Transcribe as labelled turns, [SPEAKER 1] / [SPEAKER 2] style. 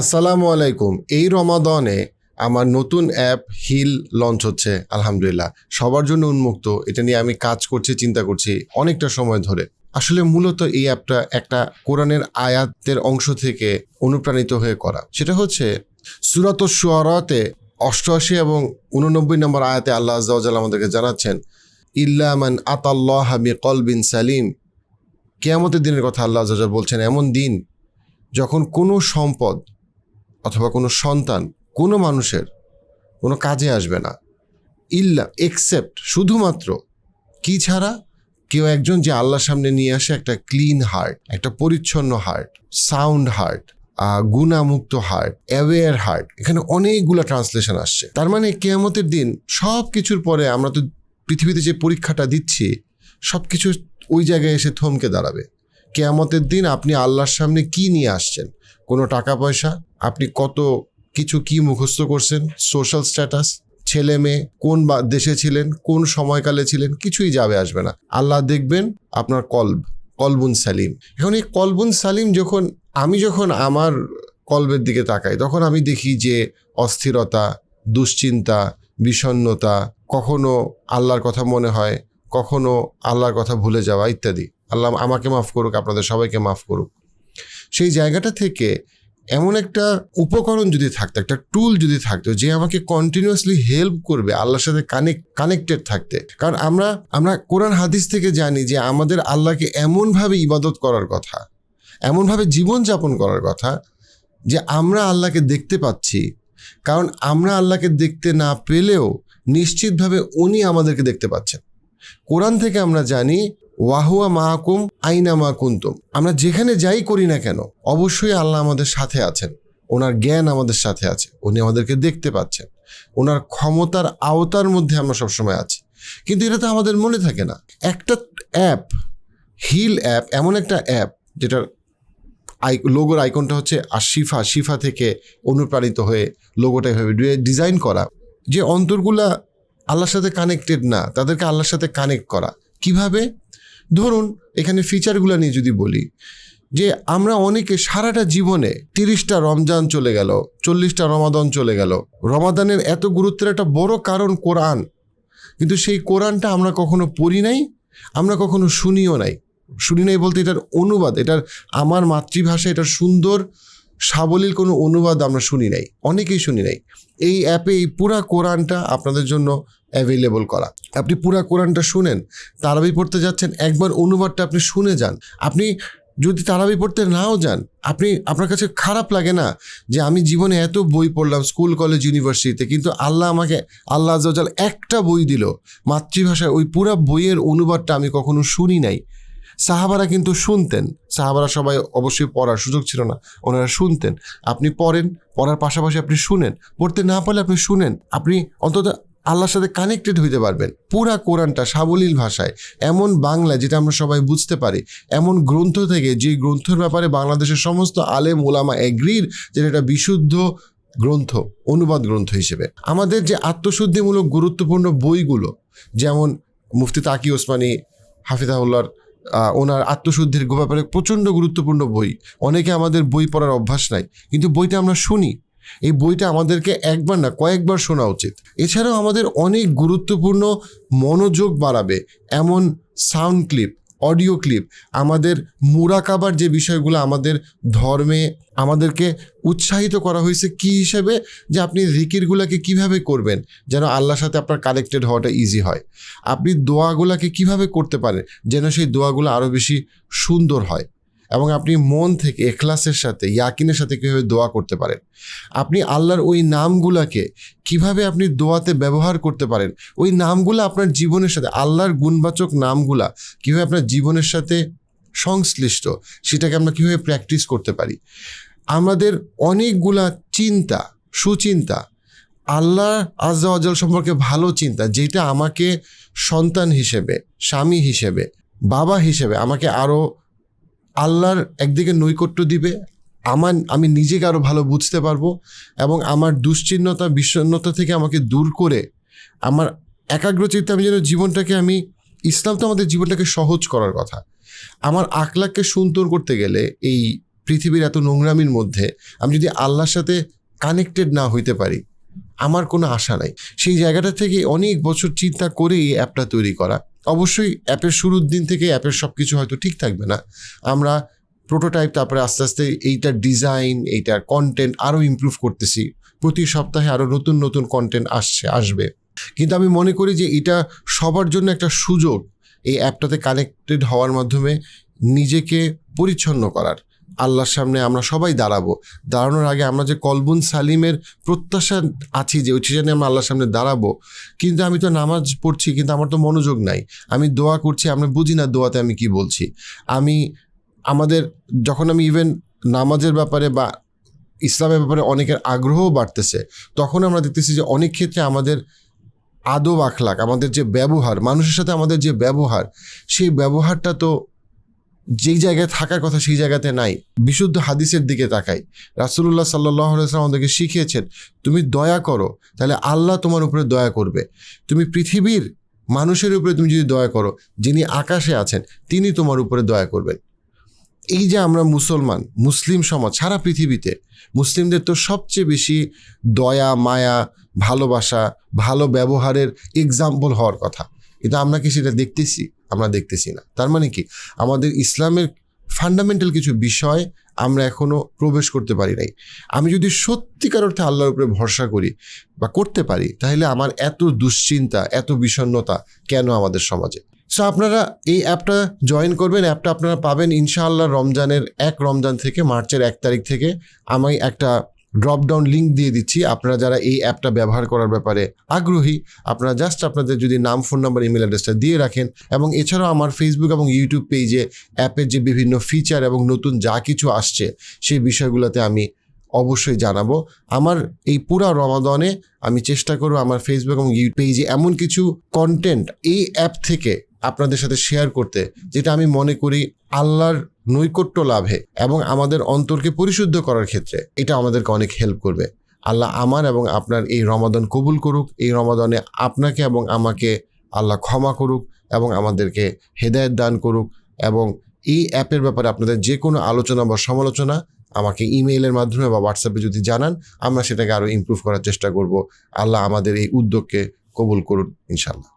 [SPEAKER 1] আসসালামু আলাইকুম। এই রমাদনে আমার নতুন অ্যাপ হিল লঞ্চ হচ্ছে, আলহামদুলিল্লাহ। সবার জন্য উন্মুক্ত। এটা নিয়ে আমি কাজ করছি, চিন্তা করছি অনেকটা সময় ধরে। আসলে মূলত এই অ্যাপটা একটা কোরআনের আয়াতের অংশ থেকে অনুপ্রাণিত হয়ে করা। সেটা হচ্ছে সুরাত সুয়ারাতে অষ্টআশি এবং উননব্বই নম্বর আয়াতে আল্লাহ আজ্জাল আমাদেরকে জানাচ্ছেন ইল্লামান আতাল্লাহ হাবি কলবিন সালিম। কেয়ামতের দিনের কথা আল্লাহ আজ্জাল বলছেন, এমন দিন যখন কোনো সম্পদ অথবা কোনো সন্তান, কোনো মানুষের কোনো কাজে আসবে না। ইল্লা এক্সেপ্ট শুধুমাত্র কি ছাড়া? কেউ একজন যে আল্লাহর সামনে নিয়ে আসে একটা ক্লিন হার্ট একটা পরিচ্ছন্ন হার্ট সাউন্ড হার্ট গুণামুক্ত হার্ট অ্যাওয়ার হার্ট এখানে অনেকগুলো ট্রান্সলেশন আসছে। তার মানে কেয়ামতের দিন সব কিছুর পরে আমরা তো পৃথিবীতে যে পরীক্ষাটা দিচ্ছি সব কিছু ওই জায়গায় এসে থমকে দাঁড়াবে। কেয়ামতের দিন আপনি আল্লাহর সামনে কি নিয়ে আসছেন? কোনো টাকা পয়সা? আপনি কত কিছু কি মুখস্থ করছেন? সোশ্যাল স্ট্যাটাস ছেলে মেয়ে? কোন দেশে ছিলেন? কোন সময়কালে ছিলেন? কিছুই যাবে আসবে না। আল্লাহ দেখবেন আপনার কলব, কলবুন সালিম। এখন এই কলবুন সালিম যখন, আমি যখন আমার কলবের দিকে তাকাই, তখন আমি দেখি যে অস্থিরতা, দুশ্চিন্তা বিষণ্নতা কখনো আল্লাহর কথা মনে হয়, কখনো আল্লাহর কথা ভুলে যাওয়া ইত্যাদি। আল্লাহ আমাকে মাফ করুক, আপনাদের সবাইকে মাফ করুক। সেই জায়গাটা থেকে এমন একটা উপকরণ যদি থাকতো, একটা টুল যদি থাকতো, যে আমাকে কন্টিনিউয়াসলি হেল্প করবে, আল্লাহর সাথে কানেক্ট কানেক্টেড থাকতে। কারণ আমরা আমরা কোরআন হাদিস থেকে জানি যে আমাদের আল্লাহকে এমনভাবে ইবাদত করার কথা, এমনভাবে জীবনযাপন করার কথা, যে আমরা আল্লাহকে দেখতে পাচ্ছি। কারণ আমরা আল্লাহকে দেখতে না পেলেও নিশ্চিতভাবে উনি আমাদেরকে দেখতে পাচ্ছেন। কোরআন থেকে আমরা জানি ওয়াহুয়া মাহকুম আইনা মা কুন্তুম। আমরা যেখানে যাই করি না কেন, অবশ্যই আল্লাহ আমাদের সাথে আছেন। ওনার জ্ঞান আমাদের সাথে আছে, উনি আমাদেরকে দেখতে পাচ্ছেন। ওনার ক্ষমতার আওতার মধ্যে আমরা সবসময় আছি। কিন্তু এটা তো আমাদের মনে থাকে না। একটা অ্যাপ, হিল অ্যাপ, এমন একটা অ্যাপ, যেটার আই, লোগোর আইকনটা হচ্ছে আর শিফা শিফা থেকে অনুপ্রাণিত হয়ে লোগোটা এভাবে ডিজাইন করা। যে অন্তরগুলা আল্লাহর সাথে কানেক্টেড না, তাদেরকে আল্লাহর সাথে কানেক্ট করা। কীভাবে? ধরুন, এখানে ফিচারগুলো নিয়ে যদি বলি, যে আমরা অনেকে সারাটা জীবনে তিরিশটা রমজান চলে গেল, চল্লিশটা রমাদান চলে গেল। রমাদানের এত গুরুত্বের একটা বড় কারণ কোরআন। কিন্তু সেই কোরআনটা আমরা কখনো পড়ি নাই, আমরা কখনো শুনিও নাই। শুনি নাই বলতে এটার অনুবাদ, এটার আমার মাতৃভাষা, এটার সুন্দর সাবলীল কোনো অনুবাদ আমরা শুনি নাই, অনেকেই শুনি নাই। এই অ্যাপে এই পুরা কোরআনটা আপনাদের জন্য অ্যাভেলেবল করা। আপনি পুরা কোরআনটা শুনেন, তারাবি পড়তে যাচ্ছেন, একবার অনুবাদটা আপনি শুনে যান। আপনি যদি তারাবি পড়তে নাও যান, আপনি, আপনার কাছে খারাপ লাগে না যে আমি জীবনে এত বই পড়লাম স্কুল, কলেজ, ইউনিভার্সিটিতে, কিন্তু আল্লাহ আমাকে, আল্লাহ আজাল একটা বই দিল। মাতৃভাষায় ওই পুরা বইয়ের অনুবাদটা আমি কখনো শুনি নাই। সাহাবারা কিন্তু শুনতেন। সাহাবারা সবাই অবশ্যই পড়ার সুযোগ ছিল না, ওনারা শুনতেন। আপনি পড়েন, পড়ার পাশাপাশি আপনি শুনেন। পড়তে না পারলে আপনি শুনেন। আপনি অন্তত আল্লাহর সাথে কানেক্টেড হইতে পারবেন। পুরা কোরআনটা সাবলীল ভাষায়। এমন বাংলা যেটা আমরা সবাই বুঝতে পারি, এমন গ্রন্থ থেকে যে গ্রন্থের ব্যাপারে বাংলাদেশের সমস্ত আলেম, ওলামা এগ্রির যেটা এটা বিশুদ্ধ গ্রন্থ, অনুবাদ গ্রন্থ হিসেবে। আমাদের যে আত্মশুদ্ধিমূলক গুরুত্বপূর্ণ বইগুলো, যেমন মুফতি তাকি ওসমানী হাফিজাউল্লাহর ওনার আত্মশুদ্ধির ব্যাপারে প্রচণ্ড গুরুত্বপূর্ণ বই। অনেকে আমাদের বই পড়ার অভ্যাস নাই, কিন্তু বইটা আমরা শুনি। এই বইটা আমাদেরকে একবার না কয়েকবার শোনা উচিত। এছাড়াও আমাদের অনেক গুরুত্বপূর্ণ মনোযোগ বাড়াবে এমন সাউন্ড ক্লিপ, অডিও ক্লিপ, আমাদের মুরাকাবার যে বিষয়গুলো আমাদের ধর্মে আমাদেরকে উৎসাহিত করা হয়েছে কি হিসেবে? যে আপনি রিকিরগুলোকে কীভাবে করবেন? যেন আল্লাহর সাথে আপনার কানেক্টেড হওয়াটা ইজি হয়। আপনি দোয়াগুলোকে কীভাবে করতে পারেন? যেন সেই দোয়াগুলো আরও বেশি সুন্দর হয়। এবং আপনি মন থেকে, এখলাসের সাথে, ইয়াকিনের সাথে কীভাবে দোয়া করতে পারেন? আপনি আল্লাহর ওই নামগুলাকে কীভাবে আপনি দোয়াতে ব্যবহার করতে পারেন? ওই নামগুলো আপনার জীবনের সাথে, আল্লাহর গুণবাচক নামগুলা কীভাবে আপনার জীবনের সাথে সংশ্লিষ্ট, সেটাকে আমরা কীভাবে প্র্যাকটিস করতে পারি? আমাদের অনেকগুলা চিন্তা, সুচিন্তা, আল্লাহ আজ্জা সম্পর্কে ভালো চিন্তা, যেটা আমাকে সন্তান হিসেবে, স্বামী হিসেবে, বাবা হিসেবে আমাকে আরও আল্লাহর একদিকে নৈকট্য দিবে, আমার, আমি নিজেকে আরও ভালো বুঝতে পারব এবং আমার দুশ্চিন্নতা বিষণ্নতা থেকে আমাকে দূর করে আমার একাগ্রচিত্তে আমি যেন জীবনটাকে আমি, ইসলাম তো আমাদের জীবনটাকে সহজ করার কথা। আমার আকলাককে সুন্দর করতে গেলে এই পৃথিবীর এত নোংরামির মধ্যে আমি যদি আল্লাহর সাথে কানেক্টেড না হইতে পারি, আমার কোনো আশা নাই। সেই জায়গাটা থেকে অনেক বছর চিন্তা করে এই অ্যাপটা তৈরি করা। অবশ্যই অ্যাপের শুরুর দিন থেকে অ্যাপের সব কিছু হয়তো ঠিক থাকবে না। আমরা প্রোটোটাইপ তারপরে আস্তে আস্তে এইটার ডিজাইন এইটার কন্টেন্ট আরও ইম্প্রুভ করতেছি। প্রতি সপ্তাহে আরও নতুন নতুন কন্টেন্ট আসছে, আসবে। কিন্তু আমি মনে করি যে এটা সবার জন্য একটা সুযোগ এই অ্যাপটাতে কানেক্টেড হওয়ার মাধ্যমে নিজেকে পরিচ্ছন্ন করার। আল্লাহর সামনে আমরা সবাই দাঁড়াবো। দাঁড়ানোর আগে আমরা যে কলবুন সালিমের প্রত্যাশা আছি যে ওই সেখানে আমরা আল্লাহর সামনে দাঁড়াবো, কিন্তু আমি তো নামাজ পড়ছি, কিন্তু আমার তো মনোযোগ নাই। আমি দোয়া করছি, আমরা বুঝি না দোয়াতে আমি কি বলছি। আমি, আমাদের যখন আমি ইভেন নামাজের ব্যাপারে বা ইসলামের ব্যাপারে অনেকের আগ্রহও বাড়তেছে, তখন আমরা দেখতেছি যে অনেক ক্ষেত্রে আমাদের আদব আখলাক আমাদের যে ব্যবহার, মানুষের সাথে আমাদের যে ব্যবহার, সেই ব্যবহারটা তো যেই জায়গায় থাকার কথা সেই জায়গাতে নাই। বিশুদ্ধ হাদিসের দিকে তাকাই। রাসুল্লাহ সাল্লাহ সাল্লাম আমাদেরকে শিখিয়েছেন, তুমি দয়া করো, তাহলে আল্লাহ তোমার উপরে দয়া করবে। তুমি পৃথিবীর মানুষের উপরে তুমি যদি দয়া করো, যিনি আকাশে আছেন, তিনি তোমার উপরে দয়া করবেন। এই যে আমরা মুসলমান, মুসলিম সমাজ, সারা পৃথিবীতে, মুসলিমদের তো সবচেয়ে বেশি দয়া, মায়া, ভালোবাসা, ভালো ব্যবহারের এক্সাম্পল হওয়ার কথা। কিন্তু আমরা কি সেটা দেখতেছি? আমরা দেখতেছি না। তার মানে কি? আমাদের ইসলামের ফান্ডামেন্টাল কিছু বিষয় আমরা এখনও প্রবেশ করতে পারি নাই। আমি যদি সত্যিকার অর্থে আল্লাহর উপরে ভরসা করি বা করতে পারি, তাহলে আমার এত দুশ্চিন্তা, এত বিষণ্ণতা কেন আমাদের সমাজে? সো আপনারা এই অ্যাপটা জয়েন করবেন। অ্যাপটা আপনারা পাবেন ইনশাআল্লাহ রমজানের এক, রমজান থেকে মার্চের এক তারিখ থেকে। আমি একটা ড্রপ ডাউন লিঙ্ক দিয়ে দিচ্ছি। আপনারা যারা এই অ্যাপটা ব্যবহার করার ব্যাপারে আগ্রহী, আপনারা জাস্ট আপনাদের যদি নাম ফোন নাম্বার ইমেল অ্যাড্রেসটা দিয়ে রাখেন এবং এছাড়াও আমার ফেসবুক এবং ইউটিউব পেজে অ্যাপের যে বিভিন্ন ফিচার এবং নতুন যা কিছু আসছে, সেই বিষয়গুলোতে আমি অবশ্যই জানাব। আমার এই পুরা রমাদনে আমি চেষ্টা করব আমার ফেসবুক এবং ইউটিউব পেজে এমন কিছু কন্টেন্ট এই অ্যাপ থেকে আপনাদের সাথে শেয়ার করতে, যেটা আমি মনে করি আল্লাহর নৈকট্য লাভে এবং আমাদের অন্তরকে পরিশুদ্ধ করার ক্ষেত্রে এটা আমাদেরকে অনেক হেল্প করবে। আল্লাহ আমার এবং আপনার এই রমাদান কবুল করুক, এই রমাদানে আপনাকে এবং আমাকে আল্লাহ ক্ষমা করুক এবং আমাদেরকে হেদায়ত দান করুক এবং এই অ্যাপের ব্যাপারে আপনাদের যে কোনো আলোচনা বা সমালোচনা আমাকে ইমেইলের মাধ্যমে বা হোয়াটসঅ্যাপে যদি জানান, আমরা সেটাকে আরও ইমপ্রুভ করার চেষ্টা করব। আল্লাহ আমাদের এই উদ্যোগকে কবুল করুন ইনশাল্লাহ